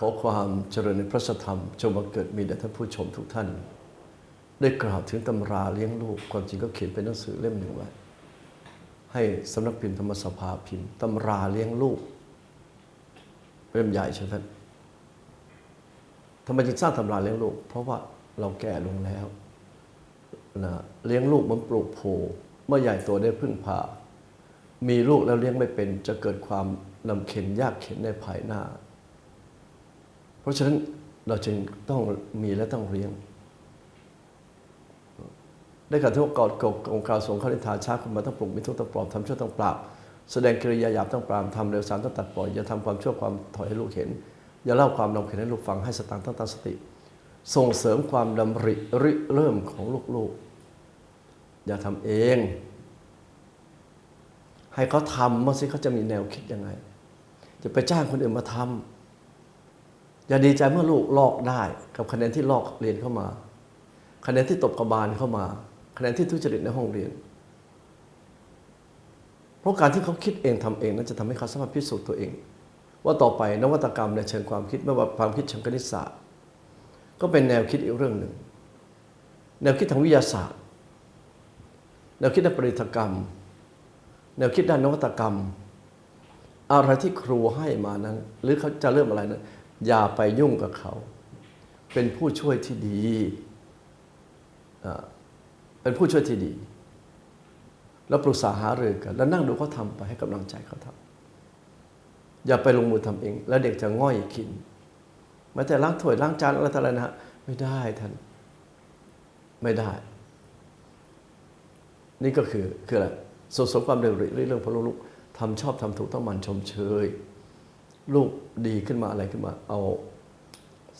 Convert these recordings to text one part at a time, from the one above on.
ขอความเจริญในพระธรรมจงบังเกิดมีแด่ท่านผู้ชมทุกท่าน ได้กล่าวถึงตำราเลี้ยงลูกความจริงก็เขียนเป็นหนังสือเล่มหนึ่งไว้ให้สำนักพิมพ์ธรรมสภาพิมพ์ตำราเลี้ยงลูกเล่มใหญ่ใช่ไหมท่านทำไมจึงสร้างตำราเลี้ยงลูก เพราะว่าเราแก่ลงแล้วนะเลี้ยงลูกมันปลูกโพเมื่อใหญ่โตได้พึ่งพามีลูกแล้วเลี้ยงไม่เป็นจะเกิดความลำเค็ญยากเข็นในภายหน้า ราะฉะนั้นเราจึงต้องมีและต้องเลี้ยง ได้กระทบกอดกบองค์การสงฆ์คณิธาช้าคุณมาต้องปลุกมิทุต้องปลอบทำชั่วต้องปราบ แสดงกิริยาหยาบต้องปรามทำเร็วสารต้องตัดปล่อย อย่าทำความชั่วความถอยให้ลูกเห็น อย่าเล่าความลำเค็ญให้ลูกฟังให้สตางค์ต้องตั้งสติ ส่งเสริมความดำริริเริ่มของลูกๆ อย่าทำเอง ให้เขาทำมาสิเขาจะมีแนวคิดยังไง จะไปจ้างคนอื่นมาทำ อย่าดีใจเมื่อลูกลอกได้กับคะแนนที่ลอกเรียนเข้ามา คะแนนที่ตบกระบาลเข้ามา คะแนนที่ทุจริตในห้องเรียน เพราะการที่เขาคิดเองทำเองนั้นจะทำให้เขาสามารถพิสูจน์ตัวเอง ว่าต่อไปนวัตกรรมในเชิงความคิดไม่ว่าความคิดเชิงคณิตศาสตร์ ก็เป็นแนวคิดอีกเรื่องหนึ่ง แนวคิดทางวิทยาศาสตร์ แนวคิดด้านปริธกรรม แนวคิดด้านนวัตกรรม อะไรที่ครูให้มานั้น หรือเขาจะเริ่มอะไรนั้น อย่าไปยุ่งกับเขา เป็นผู้ช่วยที่ดี เป็นผู้ช่วยที่ดี แล้วปรึกษาหารือกัน แล้วนั่งดูเขาทำไปให้กำลังใจเขาทำอย่าไปลงมือทำเอง แล้วเด็กจะง่อยกินแม้แต่ล้างถ้วยล้างจานอะไรต่ออะไรนะฮะไม่ได้ท่าน ไม่ได้ นี่ก็คือคืออะไรส่งเสมความเร็วเรื่องพอลูกทำชอบทำถูกต้องมันชมเชย ลูกดีขึ้นมาอะไรขึ้นมา เอา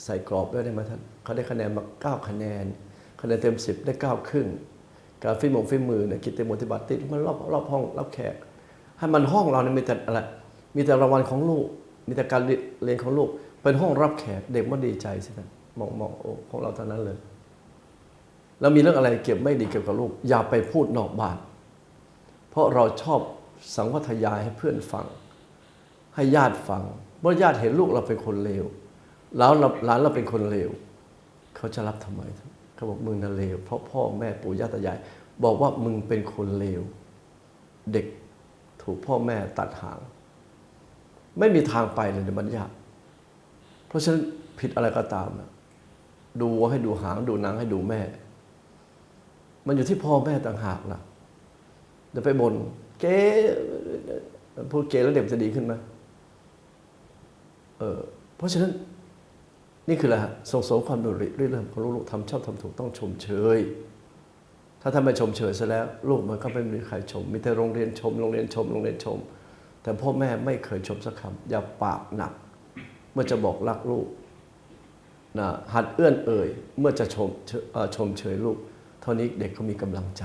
ใส่กรอบด้วยได้ไหมท่านเขาได้คะแนนมาเก้าคะแนน คะแนนเต็มสิบได้เก้าครึ่ง การฟิมงฟิมมือเนี่ยกิจเตมติบัติติมันรอบรอบห้องรับแขก ให้มันห้องเราเนี่ยมีแต่อะไร มีแต่รางวัลของลูก มีแต่การเรียนของลูก เป็นห้องรับแขก เด็กมันดีใจสิท่านมองมองโอ้ของเราเท่านั้นเลย แล้วมีเรื่องอะไรเก็บไม่ดีเกี่ยวกับลูก อย่าไปพูดนอกบ้านเพราะเราชอบสังวัทยายให้เพื่อนฟัง ให้ญาติฟังเมื่อญาติเห็นลูกเราเป็นคนเลวแล้วหลานเราเป็นคนเลวเขาจะรับทำไมเขาบอกมึงน่ะเลวเพราะพ่อแม่ปู่ย่าตายาย บอกว่ามึงเป็นคนเลวเด็กถูกพ่อแม่ตัดหาง ไม่มีทางไปเลยในบรรยากเพราะฉะนั้นผิดอะไรก็ตามนะดูให้ดูหางดูหนังให้ดูแม่ มันอยู่ที่พ่อแม่ต่างหากล่ะจะไปบน่นเก๋พูดเก๋แล้วเด็กจะดีขึ้นไหม เพราะฉะนั้นนี่คืออะไรฮะส่งเสริมความดุริเรื่องของลูกๆทำชอบทำถูกต้องชมเชย ถ้าทำไม่ชมเชยซะแล้ว ลูกมันก็ไม่มีใครชม มีแต่โรงเรียนชมโรงเรียนชมโรงเรียนชม แต่พ่อแม่ไม่เคยชมสักคำอย่าปากหนัก เมื่อจะบอกรักลูกนะหัดเอื้อนเอ่ย เมื่อจะชมชมเชยลูก เท่านี้เด็กเขามีกำลังใจ